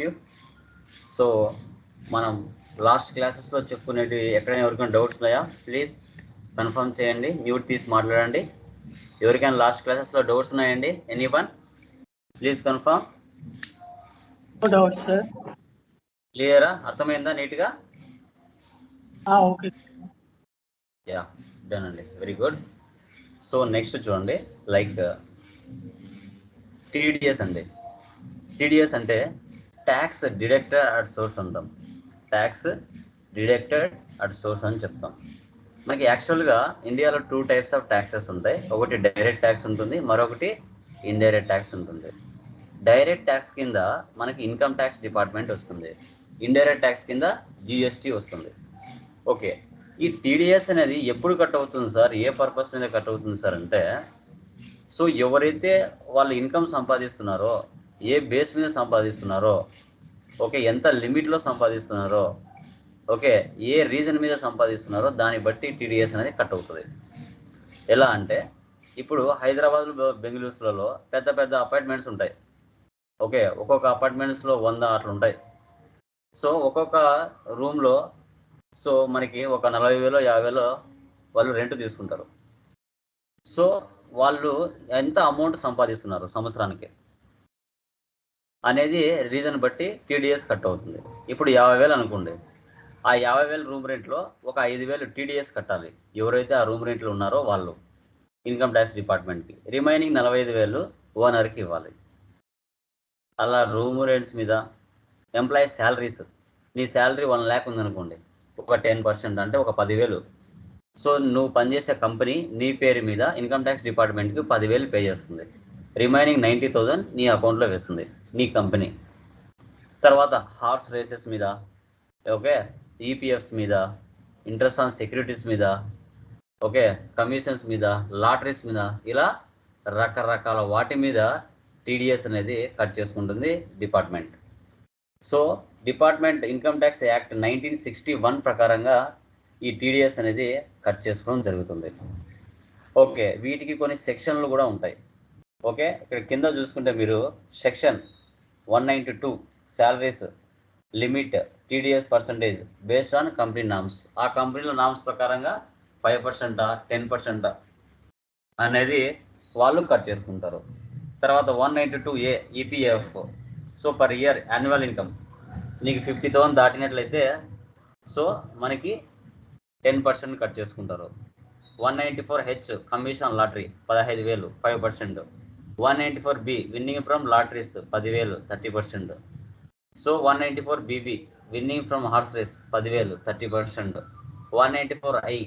Of you so మనం last క్లాసెస్లో చెప్పుకునేవి ఎక్కడైనా ఎవరికైనా డౌట్స్ ఉన్నాయా? ప్లీజ్ కన్ఫర్మ్ చేయండి మ్యూట్ తీసి మాట్లాడండి. ఎవరికైనా లాస్ట్ క్లాసెస్లో డౌట్స్ ఉన్నాయండి? ఎనీ వన్ ప్లీజ్ కన్ఫర్మ్ క్లియరా అర్థమైందా నీట్గా? ఓకే. యా డన్ అండి. వెరీ గుడ్ సో నెక్స్ట్ చూడండి. లైక్ టీడీఎస్ అండి. టీడీఎస్ అంటే ట్యాక్స్ డిడక్టెడ్ అట్ సోర్స్ అంటాం. ట్యాక్స్ డిడక్టెడ్ అట్ సోర్స్ అని చెప్తాం. మనకి యాక్చువల్గా ఇండియాలో టూ టైప్స్ ఆఫ్ ట్యాక్సెస్ ఉంటాయి. ఒకటి డైరెక్ట్ ట్యాక్స్ ఉంటుంది మరొకటి ఇండైరెక్ట్ ట్యాక్స్ ఉంటుంది. డైరెక్ట్ ట్యాక్స్ కింద మనకి ఇన్కమ్ ట్యాక్స్ డిపార్ట్మెంట్ వస్తుంది. ఇండైరెక్ట్ ట్యాక్స్ కింద జిఎస్టీ వస్తుంది. ఓకే ఈ టీడీఎస్ అనేది ఎప్పుడు కట్ అవుతుంది సార్? ఏ పర్పస్ మీద కట్ అవుతుంది సార్ అంటే సో ఎవరైతే వాళ్ళు ఇన్కమ్ సంపాదిస్తున్నారో ఏ బేస్ మీద సంపాదిస్తున్నారో ఓకే ఎంత లిమిట్లో సంపాదిస్తున్నారో ఓకే ఏ రీజన్ మీద సంపాదిస్తున్నారో దాన్ని బట్టి టీడీఎస్ అనేది కట్ అవుతుంది. ఎలా అంటే ఇప్పుడు హైదరాబాద్ బెంగళూరులలో పెద్ద పెద్ద అపార్ట్మెంట్స్ ఉంటాయి. ఓకే ఒక్కొక్క అపార్ట్మెంట్స్లో వంద అట్లా ఉంటాయి. సో ఒక్కొక్క రూమ్లో సో మనకి ఒక నలభై వేలో యాభై వేలో వాళ్ళు రెంట్ తీసుకుంటారు. సో వాళ్ళు ఎంత అమౌంట్ సంపాదిస్తున్నారు సంవత్సరానికి? అనేది రీజన్ బట్టి టీడీఎస్ కట్ అవుతుంది. ఇప్పుడు యాభై వేలు అనుకోండి. ఆ యాభై వేలు రూమ్ రెంట్లో ఒక ఐదు వేలు టీడీఎస్ కట్టాలి. ఎవరైతే ఆ రూమ్ రెంట్లో ఉన్నారో వాళ్ళు ఇన్కమ్ ట్యాక్స్ డిపార్ట్మెంట్కి రిమైనింగ్ నలభై ఐదు వేలు ఓనర్కి ఇవ్వాలి. అలా రూమ్ రెంట్స్ మీద ఎంప్లాయీస్ శాలరీస్ నీ శాలరీ వన్ ల్యాక్ ఉందనుకోండి ఒక టెన్ పర్సెంట్ అంటే ఒక పదివేలు సో నువ్వు పనిచేసే కంపెనీ నీ పేరు మీద ఇన్కమ్ ట్యాక్స్ డిపార్ట్మెంట్కి పదివేలు పే చేస్తుంది. రిమైనింగ్ నైంటీ థౌజండ్ నీ అకౌంట్లో వేస్తుంది. నీ కంపెనీ. తర్వాత హార్స్ రేసెస్ మీద ఓకే ఈపీఎఫ్స్ మీద ఇంట్రెస్ట్ ఆన్ సెక్యూరిటీస్ మీద ఓకే కమిషన్స్ మీద లాటరీస్ మీద ఇలా రకరకాల వాటి మీద టీడీఎస్ అనేది కట్ చేసుకుంటుంది department. So department income tax act nineteen sixty one ప్రకారంగా ఈ టీడీఎస్ అనేది కట్ చేసుకోవడం జరుగుతుంది. ఓకే వీటికి కొన్ని సెక్షన్లు కూడా ఉంటాయి. ఓకే ఇక్కడ కింద చూసుకుంటే మీరు section one ninety two salaries limit TDS percentage based on company norms ఆ కంపెనీల నామ్స్ ప్రకారంగా ఫైవ్ పర్సెంటా టెన్ పర్సెంటా అనేది వాళ్ళు కట్ చేసుకుంటారు. తర్వాత one ninety two A EPF so per year annual income నీకు ఫిఫ్టీ థౌసండ్ దాటినట్లయితే సో మనకి టెన్ పర్సెంట్ కట్ చేసుకుంటారు. One ninety four H commission lottery పదహైదు వేలు five percent one ninety four B winning from lotteries పదివేలు thirty percent. So one ninety four BB winning from horse race పదివేలు thirty percent. One ninety four I.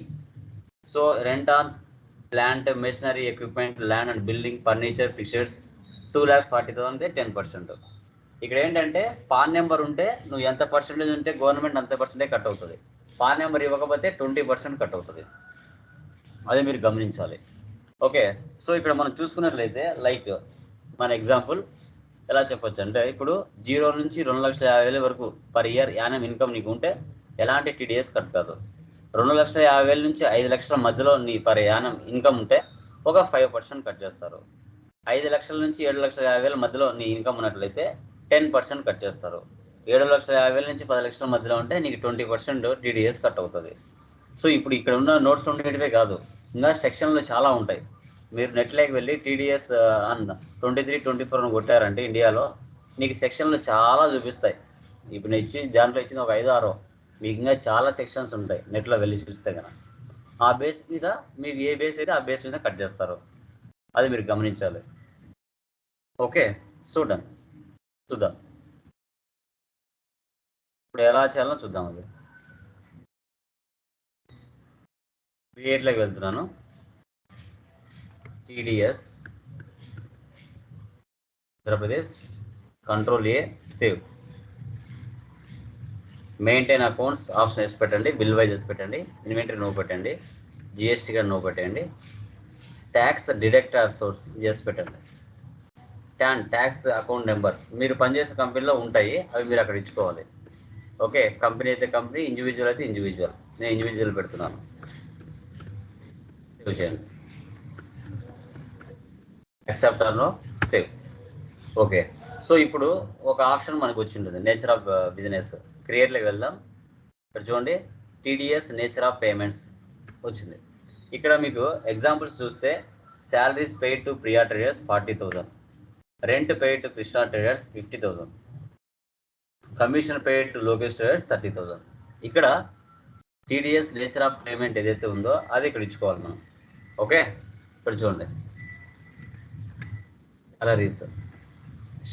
So rent on plant machinery equipment land and building furniture fixtures two lakhs forty thousand ten percent. ఇక్కడ ఏంటంటే pan number ఉంటే నువ్వు ఎంత percentage ఉంటే government అంత పర్సెంటే cut అవుతుంది. పాన్ నెంబర్ ఇవ్వకపోతే ట్వంటీ పర్సెంట్ కట్ అవుతుంది. అదే మీరు గమనించాలి. ఓకే. సో ఇక్కడ మనం చూసుకున్నట్లయితే లైక్ మన ఎగ్జాంపుల్ ఎలా చెప్పొచ్చు అంటే ఇప్పుడు జీరో నుంచి రెండు లక్షల యాభై వేల వరకు పర్ ఇయర్ యానం ఇన్కమ్ నీకు ఉంటే ఎలాంటి టీడీఎస్ కట్ కాదు. రెండు లక్షల యాభై వేల నుంచి ఐదు లక్షల మధ్యలో నీ పర్ యానం ఇన్కమ్ ఉంటే ఒక ఫైవ్ పర్సెంట్ కట్ చేస్తారు. ఐదు లక్షల నుంచి ఏడు లక్షల యాభై వేల మధ్యలో నీ ఇన్కమ్ ఉన్నట్లయితే టెన్ పర్సెంట్ కట్ చేస్తారు. ఏడు లక్షల యాభై వేల నుంచి పది లక్షల మధ్యలో ఉంటే నీకు ట్వంటీ పర్సెంట్ టీడీఎస్ కట్ అవుతుంది. సో ఇప్పుడు ఇక్కడ ఉన్న నోట్స్ ఉండేటివే కాదు. ఇంకా సెక్షన్లు చాలా ఉంటాయి. మీరు నెట్లోకి వెళ్ళి TDS on twenty three twenty four అని కొట్టారంటే ఇండియాలో నీకు సెక్షన్లు చాలా చూపిస్తాయి. ఇప్పుడు నేను ఇచ్చి దాంట్లో ఇచ్చింది ఒక ఐదు ఆరో. మీకు ఇంకా చాలా సెక్షన్స్ ఉంటాయి నెట్లో వెళ్ళి చూస్తే కనుక. ఆ బేస్ మీద మీకు ఏ బేస్ అయితే ఆ బేస్ మీద కట్ చేస్తారు. అది మీరు గమనించాలి. ఓకే చూడం చూద్దాం. ఇప్పుడు ఎలా చేయాలో చూద్దాం అది. బిఎడ్లోకి వెళ్తున్నాను. TDS Andhra Pradesh control A save maintain accounts option వేసి పెట్టండి బిల్ వైజ్ వేసి పెట్టండి ఇన్వెంటరీ నో పెట్టండి జిఎస్టీగా నో పెట్టండి. ట్యాక్స్ డిడక్టర్ సోర్స్ చేసి పెట్టండి. ట్యాన్ ట్యాక్స్ అకౌంట్ నెంబర్ మీరు పనిచేసే కంపెనీలో ఉంటాయి అవి మీరు అక్కడ ఇచ్చుకోవాలి. ఓకే కంపెనీ అయితే కంపెనీ ఇండివిజువల్ అయితే ఇండివిజువల్ నేను ఇండివిజువల్ పెడుతున్నాను. సేవ్ చేయండి. Accept no save okay so ఇప్పుడు ఒక ఆప్షన్ మనకు వచ్చి ఉంటుంది నేచర్ ఆఫ్ బిజినెస్ క్రియేట్లోకి వెళ్దాం. ఇక్కడ చూడండి. టీడీఎస్ నేచర్ ఆఫ్ పేమెంట్స్ వచ్చింది. ఇక్కడ మీకు ఎగ్జాంపుల్స్ చూస్తే salaries paid to Priya traders forty thousand rent paid to Krishna traders fifty thousand commission paid to Lokesh traders thirty thousand ఇక్కడ టీడీఎస్ నేచర్ ఆఫ్ పేమెంట్ ఏదైతే ఉందో అది ఇక్కడ ఇచ్చుకోవాలి మనం. ఓకే ఇక్కడ చూడండి. Salaries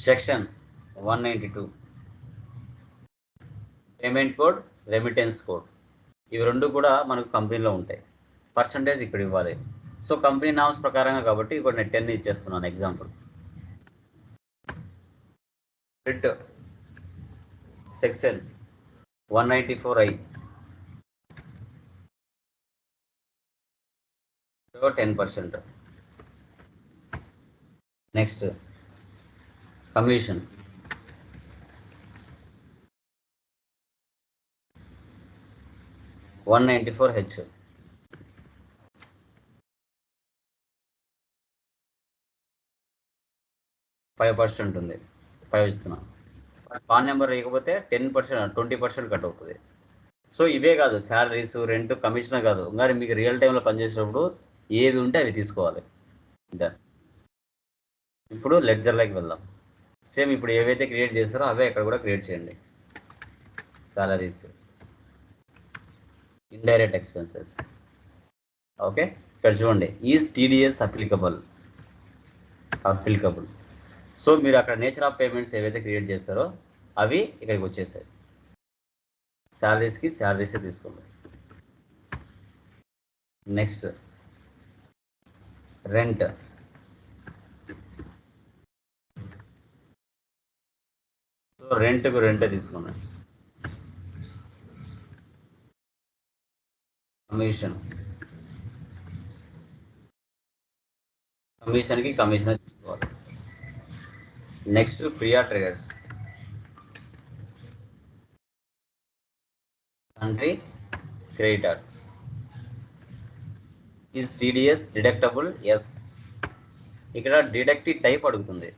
section one ninety two payment code remittance code ఇవి రెండు కూడా మనకు కంపెనీలో ఉంటాయి. పర్సంటేజ్ ఇక్కడ ఇవ్వాలి. సో కంపెనీ నామ్స్ ప్రకారంగా కాబట్టి ఇప్పుడు నేను టెన్ ఇచ్చేస్తున్నాను example writ section one ninety four I ten percent next commission one ninety four H. Five percent ఉంది. ఫైవ్ ఇస్తున్నాను పాన్ నెంబర్ ఇవ్వకపోతే ten percent twenty percent cut అవుతుంది. సో ఇవే కాదు శాలరీస్ రెంట్ కమిషన్ కాదు. ఇంకా మీకు రియల్ టైంలో పనిచేసేటప్పుడు ఏవి ఉంటే అవి తీసుకోవాలి. Done. ఇప్పుడు లెడ్జర్లోకి వెళ్దాం. సేమ్ ఇప్పుడు ఏవైతే క్రియేట్ చేస్తారో అవే ఇక్కడ కూడా క్రియేట్ చేయండి. సాలరీస్ ఇండైరెక్ట్ ఎక్స్పెన్సెస్ ఓకే ఇక్కడ చూడండి. Is TDS applicable applicable so మీరు అక్కడ నేచర్ ఆఫ్ పేమెంట్స్ ఏవైతే క్రియేట్ చేస్తారో అవి ఇక్కడికి వచ్చేసాయి. శాలరీస్కి శాలరీసే తీసుకోండి. నెక్స్ట్ రెంట్ సో రెంట్కు రెంటే తీసుకున్నాను కమిషన్. కమిషన్కి కమిషన్ తీసుకోవాలి. Next Priya traders. Country creditors. Is TDS deductible yes ఇక్కడ డిడక్టివ్ టైప్ అడుగుతుంది.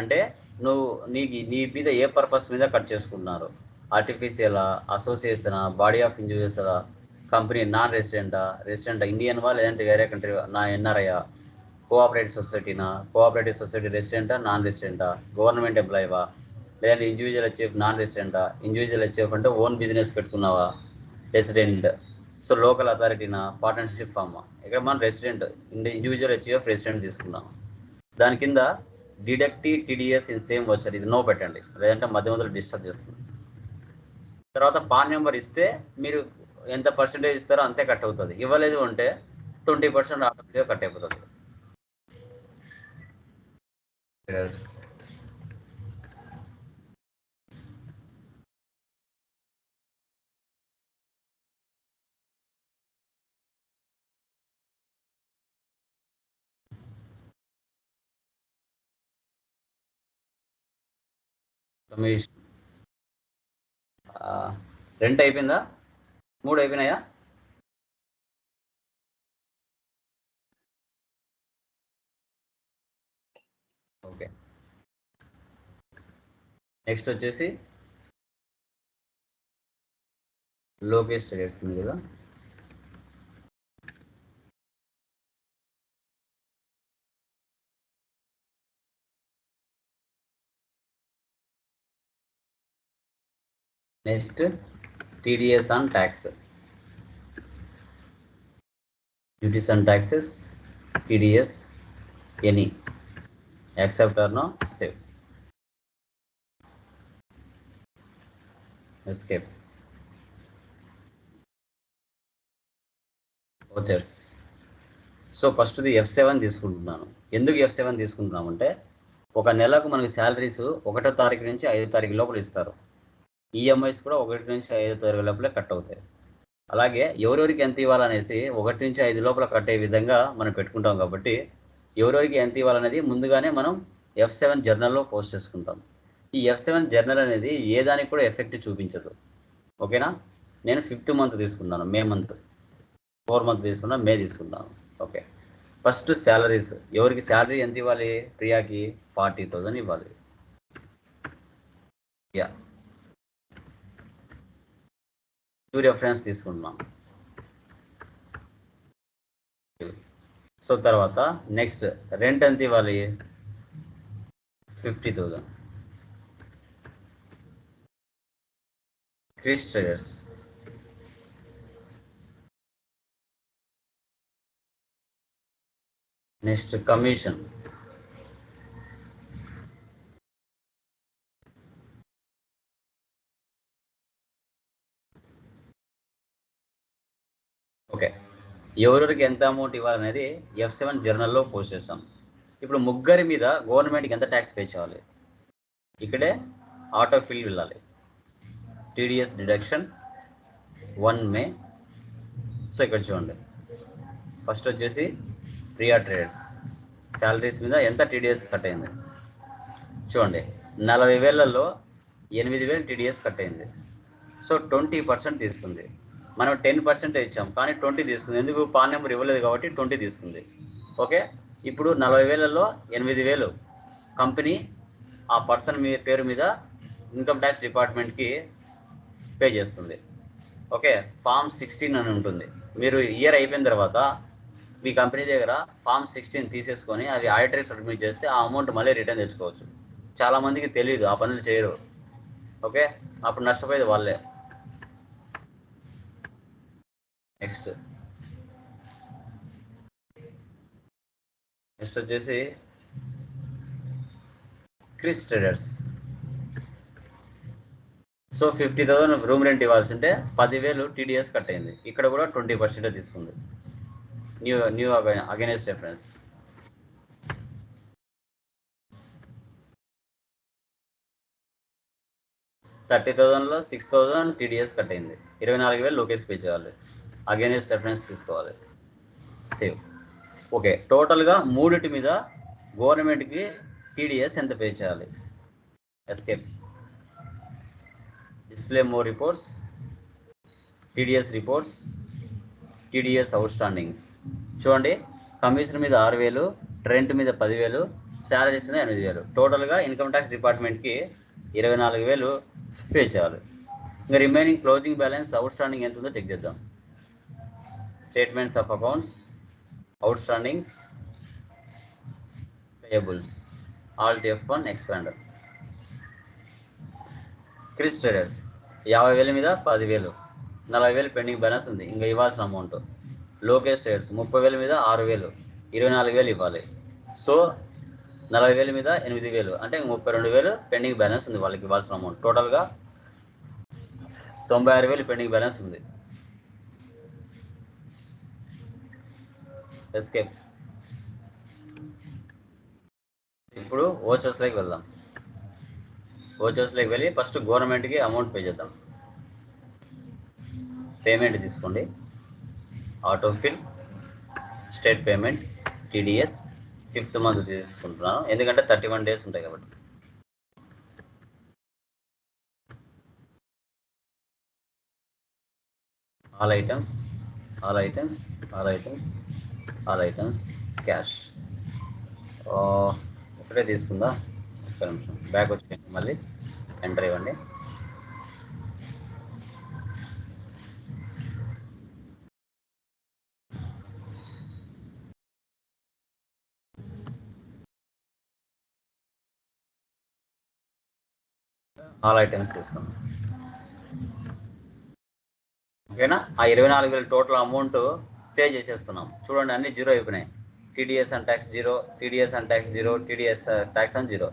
అంటే నువ్వు నీకు నీ మీద ఏ పర్పస్ మీద కట్ చేసుకుంటున్నారు? ఆర్టిఫిషియలా అసోసియేషనా బాడీ ఆఫ్ ఇండివిజువల్సా కంపెనీ నాన్ రెసిడెంటా రెసిడెంటా ఇండియన్వా లేదంటే వేరే కంట్రీ నా ఎన్ఆర్ఐయా కోఆపరేటివ్ సొసైటీనా కోఆపరేటివ్ సొసైటీ రెసిడెంటా నాన్ రెసిడెంటా గవర్నమెంట్ ఎంప్లాయీవా లేదంటే ఇండివిజువల్ హెచ్ఎఫ్ నాన్ రెసిడెంటా ఇండివిజువల్ హెచ్ఎఫ్ అంటే ఓన్ బిజినెస్ పెట్టుకున్నావా? రెసిడెంట్ సో లోకల్ అథారిటీనా పార్ట్నర్షిప్ ఫార్మా ఇక్కడ మనం రెసిడెంట్ ఇండివిజువల్ హెచ్ఎఫ్ రెసిడెంట్ తీసుకున్నాం దాని కింద డిడక్టీ టీడీఎస్ ఇన్ సేమ్ వచ్చారు ఇది నో పెట్టండి. లేదంటే మధ్య మధ్యలో డిస్టర్బ్ చేస్తుంది. తర్వాత పాన్ నెంబర్ ఇస్తే మీరు ఎంత పర్సెంటేజ్ ఇస్తారో అంతే కట్ అవుతుంది. ఇవ్వలేదు అంటే ట్వంటీ పర్సెంట్ ఆటోమేటిక్గా కట్ అయిపోతుంది. రమేష్ రెంట్ అయిపోయిందా? మూడు అయిపోయినాయా? ఓకే. నెక్స్ట్ వచ్చేసి లోకేష్ ట్రేడర్స్ ఉంది కదా? Next TDS on tax duties on taxes TDS any accept or no save escape vouchers so ఫస్ట్ది ఎఫ్ సెవెన్ తీసుకుంటున్నాను. ఎందుకు ఎఫ్ సెవెన్ తీసుకుంటున్నామంటే ఒక నెలకు మనకి శాలరీస్ ఒకటో తారీఖు నుంచి ఐదో తారీఖు లోపల ఇస్తారు. ఈఎంఐస్ కూడా ఒకటి నుంచి ఐదో తరగతి లోపల కట్ అవుతాయి. అలాగే ఎవరెవరికి ఎంత ఇవ్వాలనేసి ఒకటి నుంచి ఐదు లోపల కట్టే విధంగా మనం పెట్టుకుంటాం కాబట్టి ఎవరెవరికి ఎంత ఇవ్వాలనేది ముందుగానే మనం ఎఫ్ సెవెన్ జర్నల్లో పోస్ట్ చేసుకుంటాం. ఈ ఎఫ్ సెవెన్ జర్నల్ అనేది ఏ దానికి కూడా ఎఫెక్ట్ చూపించదు. ఓకేనా? నేను ఫిఫ్త్ మంత్ తీసుకున్నాను మే మంత్ ఫోర్ మంత్ తీసుకున్నాను మే తీసుకున్నాను. ఓకే. ఫస్ట్ శాలరీస్ ఎవరికి శాలరీ ఎంత ఇవ్వాలి? ప్రియాకి ఫార్టీ థౌజండ్ ఇవ్వాలి. యా టూ రెఫరెన్స్ తీసుకుంటున్నాం సో తర్వాత నెక్స్ట్ రెంట్ ఎంత ఇవ్వాలి? Fifty thousand Kris traders next commission okay. ఎవరెవరికి ఎంత అమౌంట్ ఇవ్వాలనేది ఎఫ్ సెవెన్ జర్నల్లో పోస్ట్ చేస్తాం ఇప్పుడు ముగ్గురి మీద గవర్నమెంట్కి ఎంత ట్యాక్స్ పే చేయాలి? ఇక్కడే ఆటో ఫిల్ వెళ్ళాలి. TDS deduction one May so ఇక్కడ చూడండి. ఫస్ట్ వచ్చేసి ప్రియా ట్రేడర్స్ శాలరీస్ మీద ఎంత టీడీఎస్ కట్ అయింది? చూడండి. నలభై వేలలో ఎనిమిది వేలు టీడీఎస్ కట్ అయింది. సో ట్వంటీ పర్సెంట్ తీసుకుంది. మనం టెన్ పర్సెంట్ ఇచ్చాం కానీ ట్వంటీ తీసుకుంది. ఎందుకు? పాన్ నెంబర్ ఇవ్వలేదు కాబట్టి ట్వంటీ తీసుకుంది. ఓకే? ఇప్పుడు నలభై వేలలో ఎనిమిది వేలు. కంపెనీ ఆ పర్సన్ మీ పేరు మీద ఇన్కమ్ ట్యాక్స్ డిపార్ట్మెంట్కి పే చేస్తుంది. ఓకే? ఫామ్ సిక్స్టీన్ అని ఉంటుంది. మీరు ఇయర్ అయిపోయిన తర్వాత మీ కంపెనీ దగ్గర ఫామ్ సిక్స్టీన్ తీసేసుకొని అవి ఆడిటరీ సబ్మిట్ చేస్తే ఆ అమౌంట్ మళ్ళీ రిటర్న్ తెచ్చుకోవచ్చు. చాలామందికి తెలియదు ఆ పనులు చేయరు. ఓకే? అప్పుడు నష్టపోయేది వాళ్ళే. నెక్స్ట్. నెక్స్ట్ వచ్చేసి Kris traders. So fifty thousand room rent ఇవ్వాల్సి ఉంటే పదివేలు టీడీఎస్ కట్ అయింది. ఇక్కడ కూడా ట్వంటీ పర్సెంట్ తీసుకుంది. New new against reference. Thirty థౌజండ్లో సిక్స్ థౌజండ్ టీడీఎస్ కట్ అయింది. ఇరవై నాలుగు వేలు లోకేష్ పే చేయాలి అగైనెస్ట్ రెఫరెన్స్ తీసుకోవాలి. సేవ్ ఓకే టోటల్గా మూడిటి మీద గవర్నమెంట్కి టీడీఎస్ ఎంత పే చేయాలి? Escape display more reports TDS reports TDS outstandings చూడండి కమిషన్ మీద ఆరు వేలు రెంట్ మీద పదివేలు శాలరీస్ మీద ఎనిమిది వేలు. టోటల్గా ఇన్కమ్ ట్యాక్స్ డిపార్ట్మెంట్కి ఇరవై నాలుగు వేలు పే చేయాలి. ఇంకా remaining closing balance outstanding ఎంత ఉందో చెక్ చేద్దాం. Statements of accounts outstandings payables alt F one expander Kris traders యాభై వేల మీద పదివేలు నలభై వేలు పెండింగ్ బ్యాలెన్స్ ఉంది. ఇంకా ఇవ్వాల్సిన అమౌంట్ లోకేష్ ట్రేడర్స్ ముప్పై వేల మీద ఆరు వేలు ఇరవై నాలుగు వేలు ఇవ్వాలి. సో నలభై వేల మీద ఎనిమిది వేలు అంటే ముప్పై రెండు వేలు పెండింగ్ బ్యాలెన్స్ ఉంది వాళ్ళకి ఇవ్వాల్సిన అమౌంట్ టోటల్గా తొంభై ఆరు వేలు పెండింగ్ బ్యాలెన్స్ ఉంది. ఎస్కేప్ ఇప్పుడు ఓచర్స్లోకి వెళ్దాం. ఓచర్స్లోకి వెళ్ళి ఫస్ట్ గవర్నమెంట్కి అమౌంట్ పే చేద్దాం. పేమెంట్ తీసుకోండి. Auto fill stat payment TDS fifth month తీసుకుంటున్నాను. ఎందుకంటే థర్టీ వన్ డేస్ ఉంటాయి కాబట్టి. All items all items all items all items cash ఒకటే తీసుకుందా? ఒక్క నిమిషం. బ్యాక్ వచ్చేయండి మళ్ళీ. ఎంటర్ ఇవ్వండి. ఆల్ ఐటమ్స్ తీసుకున్నాం ఓకేనా ఆ ఇరవై నాలుగు వేల టోటల్ అమౌంట్ పే చేసేస్తున్నాం. చూడండి అన్ని జీరో అయిపోయినాయి. TDS and tax zero TDS and tax zero TDS tax and zero.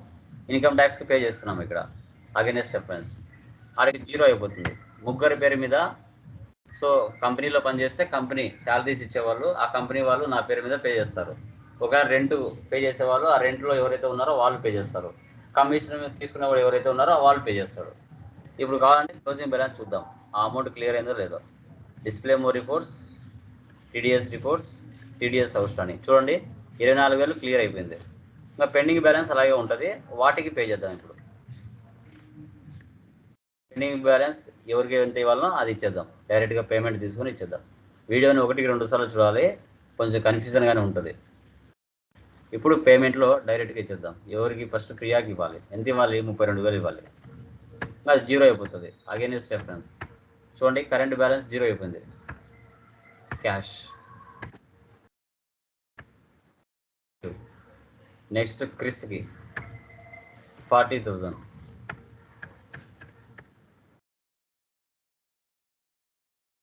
Income ట్యాక్స్కి pay చేస్తున్నాం ఇక్కడ. అగెనెస్ట్ డిఫరెన్స్ ఆడికి జీరో అయిపోతుంది. ముగ్గురి పేరు మీద సో కంపెనీలో పనిచేస్తే కంపెనీ శాలరీస్ ఇచ్చేవాళ్ళు ఆ కంపెనీ వాళ్ళు నా పేరు మీద పే చేస్తారు. ఒక రెంట్ పే చేసేవాళ్ళు ఆ రెంట్లో ఎవరైతే ఉన్నారో వాళ్ళు పే చేస్తారు. కమిషన్ తీసుకునే వాళ్ళు ఎవరైతే ఉన్నారో వాళ్ళు పే చేస్తాడు ఇప్పుడు కావాలంటే క్లోజింగ్ బ్యాలెన్స్ చూద్దాం. ఆ అమౌంట్ క్లియర్ అయిందో లేదో. Display more reports TDS reports TDS అవసరాన్ని చూడండి ఇరవై నాలుగు వేలు క్లియర్ అయిపోయింది. ఇంకా పెండింగ్ బ్యాలెన్స్ అలాగే ఉంటుంది. వాటికి పే చేద్దాం ఇప్పుడు. పెండింగ్ బ్యాలెన్స్ ఎవరికి ఎంత ఇవ్వాలనో అది ఇచ్చేద్దాం. డైరెక్ట్గా పేమెంట్ తీసుకొని ఇచ్చేద్దాం. వీడియోని ఒకటికి రెండు సార్లు చూడాలి. కొంచెం కన్ఫ్యూజన్గానే ఉంటుంది. ఇప్పుడు పేమెంట్లో డైరెక్ట్గా ఇచ్చేద్దాం. ఎవరికి ఫస్ట్ ప్రియాకి ఇవ్వాలి. ఎంత ఇవ్వాలి? ముప్పై రెండు వేలు ఇవ్వాలి. అది జీరో అయిపోతుంది. అగైనెస్ట్ రెఫరెన్స్ చూడండి కరెంట్ బ్యాలెన్స్ జీరో అయిపోయింది. క్యాష్ నెక్స్ట్ క్రిస్కి ఫార్టీ థౌజండ్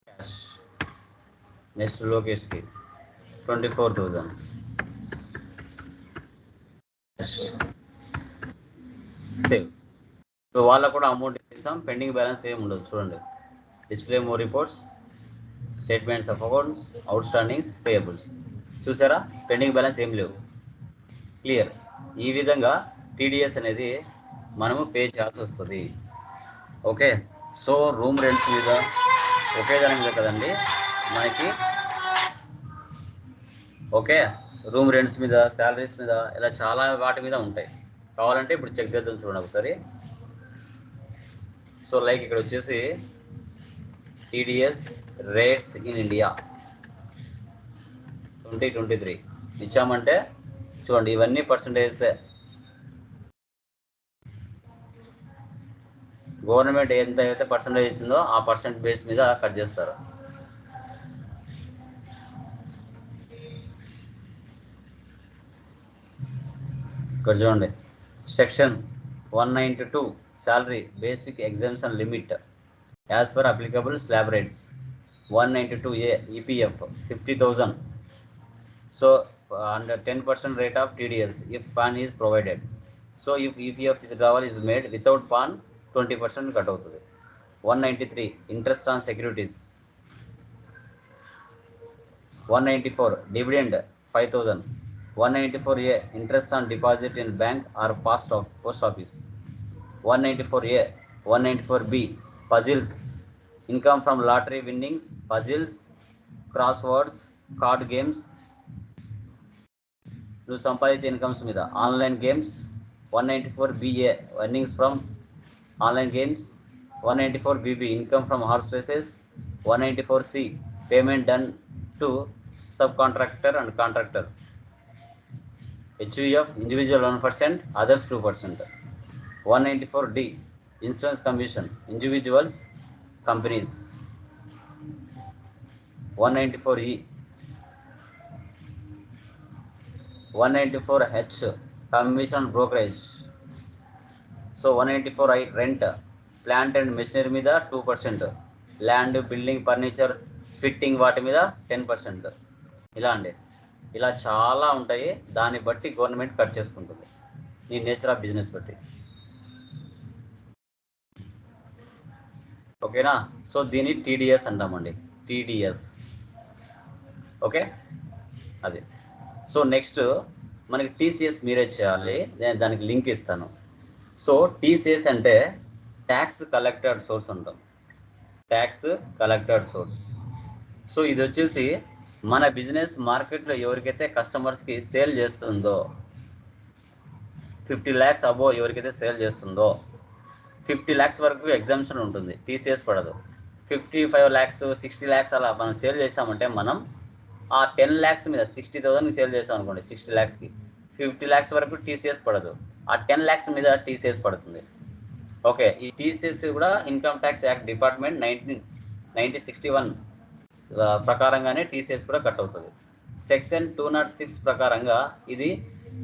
క్యాష్ నెక్స్ట్ లోకేష్కి ట్వంటీ ఫోర్ థౌజండ్ సేవ్ వాళ్ళకు కూడా అమౌంట్ ఇచ్చేసాం పెండింగ్ బ్యాలెన్స్ ఏమి ఉండదు. చూడండి. Display more reports statements of accounts outstandings payables. చూసారా? పెండింగ్ బ్యాలెన్స్ ఏం లేవు. క్లియర్. ఈ విధంగా టీడీఎస్ అనేది మనము పే చేయాల్సి వస్తుంది. ఓకే? సో రూమ్ రెంట్స్ మీద ఒకే దాని మీద కదండి మనకి. ఓకే? రూమ్ రెంట్స్ మీద శాలరీస్ మీద ఇలా చాలా వాటి మీద ఉంటాయి. కావాలంటే ఇప్పుడు చెక్ చేద్దాం చూడండి ఒకసారి. సో లైక్ ఇక్కడ వచ్చేసి TDS rates in India. Twenty twenty three. ఇచ్చామంటే చూడండి ఇవన్నీ పర్సంటేజెస్ గవర్నమెంట్ ఎంత అయితే పర్సంటేజ్ ఇచ్చిందో ఆ పర్సెంట్ బేస్ మీద కట్ చేస్తారు. ఇక్కడ చూడండి. Section one ninety two salary basic exemption limit as per applicable slab rates 192 EPF 50,000 so uh, under 10% rate of TDS if PAN is provided. So if EPF withdrawal is made without PAN 20% cut out 193 interest on securities. 194 dividend 5000 194a interest on deposit in bank or post office. 194a 194b puzzles income from lottery winnings puzzles crosswords card games నువ్వు సంపాదించే incomes మీద. Online games one ninety four BA earnings from online games one ninety four BB income from horse races one ninety four C payment done to subcontractor and contractor HUF individual one percent others two percent one ninety four D insurance commission individuals companies one ninety four E one ninety four H commission brokerage so one ninety four I rent plant and machinery మీద two percent land building furniture fitting వాటి మీద ten percent ఇలా అండి. ఇలా చాలా ఉంటాయి. దాన్ని బట్టి గవర్నమెంట్ కట్ చేసుకుంటుంది. ఈ నేచర్ ఆఫ్ బిజినెస్ బట్టి. ఓకేనా? సో దీన్ని టీడీఎస్ అంటామండి. టీడీఎస్. ఓకే? అది. సో నెక్స్ట్ మనకి టీసీఎస్ మీరే చేయాలి. నేను దానికి లింక్ ఇస్తాను. సో టీసీఎస్ అంటే ట్యాక్స్ కలెక్టెడ్ సోర్స్ ఉంటాం ట్యాక్స్ కలెక్టెడ్ సోర్స్. సో ఇది వచ్చేసి మన బిజినెస్ మార్కెట్లో ఎవరికైతే కస్టమర్స్కి సేల్ చేస్తుందో ఫిఫ్టీ ల్యాక్స్ అబో ఎవరికైతే సేల్ చేస్తుందో ఫిఫ్టీ ల్యాక్స్ వరకు ఎగ్జామ్షన్ ఉంటుంది. టీసీఎస్ పడదు. Fifty five lakhs sixty lakhs అలా మనం సేల్ చేసామంటే మనం ఆ టెన్ ల్యాక్స్ మీద సిక్స్టీ థౌసండ్కి సేల్ చేసాం అనుకోండి సిక్స్టీ ల్యాక్స్కి ఫిఫ్టీ ల్యాక్స్ వరకు టీసీఎస్ పడదు. ఆ టెన్ ల్యాక్స్ మీద టీసీఎస్ పడుతుంది. ఓకే ఈ టీసీఎస్ కూడా income tax act department nineteen nineteen sixty one ప్రకారంగానే టీసీఎస్ కూడా కట్ అవుతుంది. సెక్షన్ టూ నాట్ సిక్స్ ప్రకారంగా ఇది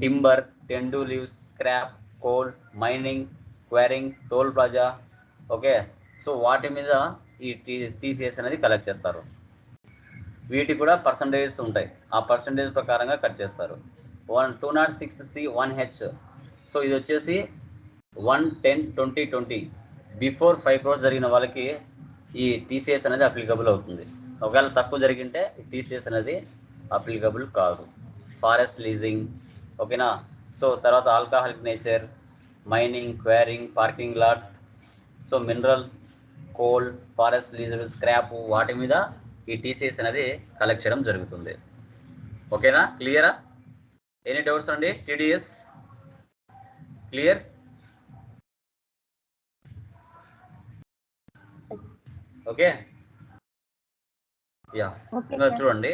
timber tendu leaves scrap coal mining quarrying toll plaza okay so వాటి మీద ఈ టీ టీసీఎస్ అనేది కలెక్ట్ చేస్తారు. వీటికి కూడా పర్సంటేజెస్ ఉంటాయి. ఆ పర్సంటేజ్ ప్రకారంగా కట్ చేస్తారు. One two nought six C one H so ఇది వచ్చేసి one ten twenty twenty before five crores జరిగిన వాళ్ళకి ఈ టీసీఎస్ అనేది అప్లికబుల్ అవుతుంది. ఒకవేళ తక్కువ జరిగింటే టీసీఎస్ అనేది అప్లికబుల్ కాదు. ఫారెస్ట్ లీజింగ్ ఓకేనా సో తర్వాత alcoholic nature mining quarrying parking lot so mineral coal forest leisure scrap వాటి మీద ఈ టీసీఎస్ అనేది కలెక్ట్ చేయడం జరుగుతుంది. ఓకేనా క్లియరా ఎనీ డౌట్స్ అండి? టీడీఎస్ క్లియర్ ఓకే యా చూడండి.